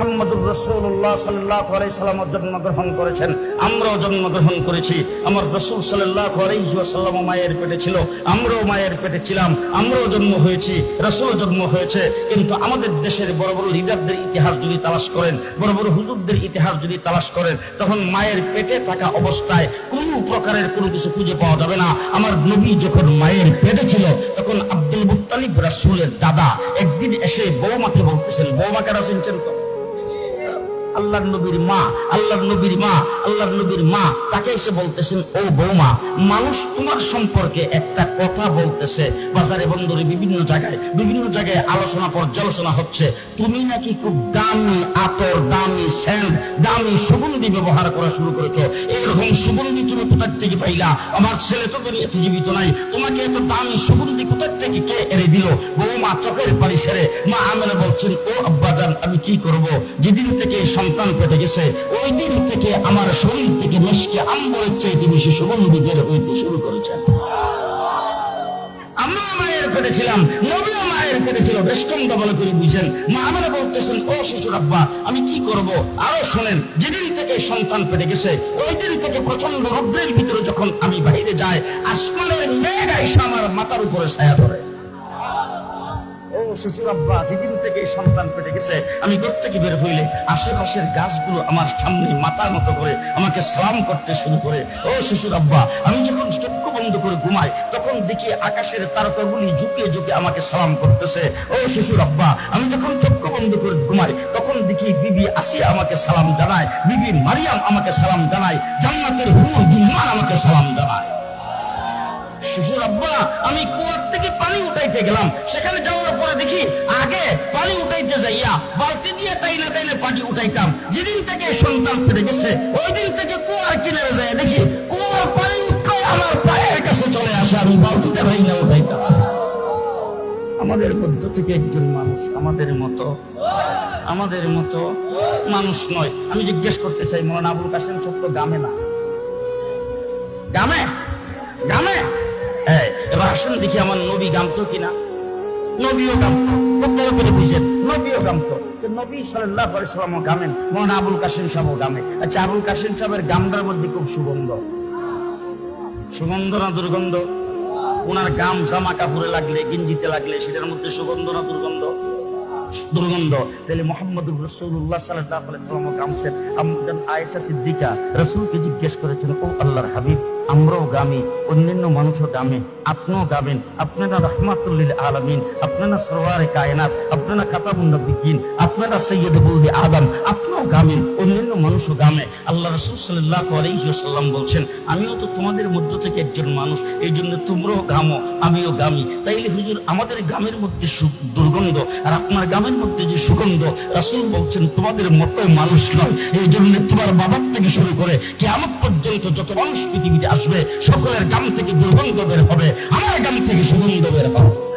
মোহাম্মদুর রসুল্লাহ জন্মগ্রহণ করেছেন। আমরাও জন্মগ্রহণ করেছি। আমার রসুল সাল্লাহ মায়ের পেটে ছিল। আমরাও মায়ের পেটে ছিলাম। আমরাও জন্ম হয়েছি। রসুল জন্ম হয়েছে। কিন্তু আমাদের দেশের বড় বড় লিডারদের ইতিহাস যদি তালাশ করেন, বড় বড় হুজুরদের ইতিহাস যদি তালাশ করেন, তখন মায়ের পেটে থাকা অবস্থায় কোনো প্রকারের কোনো কিছু খুঁজে পাওয়া যাবে না। আমার নবী যখন মায়ের পেটে ছিল, তখন আব্দুল মুত্তালিব রাসূলের দাদা একদিন এসে বৌমাকে বলতেছেন বৌমাকে চিনছেন তো? আল্লাহর নবীর মা, আল্লাহর নবীর মা, আল্লাহর নবীর মা, তাকে এসে বলতেছেন, ও বৌমা, মানুষ তোমার সম্পর্কে একটা কথা বলতেছে। বাজারে বন্দরে বিভিন্ন জায়গায় বিভিন্ন জায়গায় আলোচনা, পর্যালোচনা হচ্ছে। তুমি নাকি খুব দামি আতর দামি সুগন্ধি ব্যবহার করা শুরু করেছ। এরকম সুগন্ধি তুমি কোথার থেকে পাইলা? আমার ছেলে তো দুনিয়াতে জীবিত নাই। তোমাকে এত দামি সুগন্ধি কোথার থেকে কে এনে দিল? চোখের সেরে মা আমেনা বলছেন, ও আব্বাজান আমি কি করব? যেদিন থেকে সন্তান পেটে গেছে, ওই দিন থেকে আমার শরীর থেকে মেশকে আম্বরের চাইতে বেশি সুগন্ধি বের হইতে শুরু করেছে। আমরা মায়ের পেটে ছিলাম নবীও মায়ের কেটেছিল বেশ কম দবল করে বুঝেন। মা আমরা বলতেছেন, ও শ্বশুর আব্বা আমি কি করব? আরও শোনেন, যেদিন থেকে সন্তান পেটে গেছে, ওই দিন থেকে প্রচণ্ড রৌদ্রের ভিতরে যখন আমি বাইরে যাই, আসমানের মেঘ এসে আমার মাথার উপরে ছায়া ধরে। আমি আমাকে সালাম করতে শুরু করে। ও শ্বশুর আব্বা আমি যখন চক্ষু বন্ধ করে ঘুমাই, তখন দেখি করতেছে। ও আব্বা আমি যখন চক্ষু বন্ধ করে ঘুমাই, তখন দেখি বিবি আসিয়া আমাকে সালাম জানায়। বিবি মারিয়াম আমাকে সালাম জানায়। জান্নাতের হুর আমাকে সালাম জানায়। শ্বশুর আব্বা আমি কুয়ার থেকে পানি উঠাইতে গেলাম। সেখানে যাওয়ার পরে দেখি আগে পানি উঠাইতে যাইয়া বালতি দিয়ে তাই না তাই না পানি উঠাইতাম। যেদিন থেকে সন্তান ফিরে গেছে ওই দিন থেকে কুয়ার কিনারে যায় দেখি কুয়ার পানি আমার পায়ের কাছে চলে আসে আমি বালতিতে ভাই না উঠাইতাম। আমাদের মধ্য থেকে একজন মানুষ আমাদের মতো আমাদের মতো মানুষ নয়। আমি জিজ্ঞেস করতে চাই মৌলানা আবুল কাসেম ছোট্ট গ্রামে না? গ্রামে? এই, এবার আসুন দেখি আমার নবী গামতো কিনা? নবীও গামত নবীও গামত নবী সাল্লাহ গামেন মহান আবুল কাসিম সাহেবও গামে। আচ্ছা আবুল কাসিম সাহেবের গামটার মধ্যে খুব সুগন্ধ। সুগন্ধ না দুর্গন্ধ? ওনার গাম জামা কাপড়ে লাগলে, গিঞ্জিতে লাগলে, সেটার মধ্যে সুগন্ধ না দুর্গন্ধ? দুর্গন্ধ। তাহলে মোহাম্মদুর রসুল্লাহ সাল্লাহ সাল্লাম গামছেন আমজন আয়েশা সিদ্দিকা রসুলকে জিজ্ঞেস করেছেন ও আল্লাহর হাবিব, আমরাও গামি অন্যান্য মানুষও গামে আপনিও গাবেন আপনারা রহমাতুল্লিল আলমিন, আপনারা সরোয়ারে কায়নাত, আপনারা খাতাবুন নবিকিন আপনারা সৈয়দ বৌদি আদম, আপনিও গামেন আল্লাহ রসুল বলছেন, আমিও তো তোমাদের মধ্য থেকে একজন মানুষ এই জন্য তোমরাও গামো আমিও গামি তাইলে হুজুর, আমাদের মধ্যে দুর্গন্ধ আর আপনার মধ্যে যে সুগন্ধ, রাসুল বলছেন, তোমাদের মানুষ নয়। এই জন্য তোমার বাবার থেকে শুরু করে কি আমার পর্যন্ত যত মানুষ পৃথিবীতে আসবে, সকলের গ্রাম থেকে দুর্গন্ধ বের হবে, আমার গ্রাম থেকে সুগন্ধ বের হবে।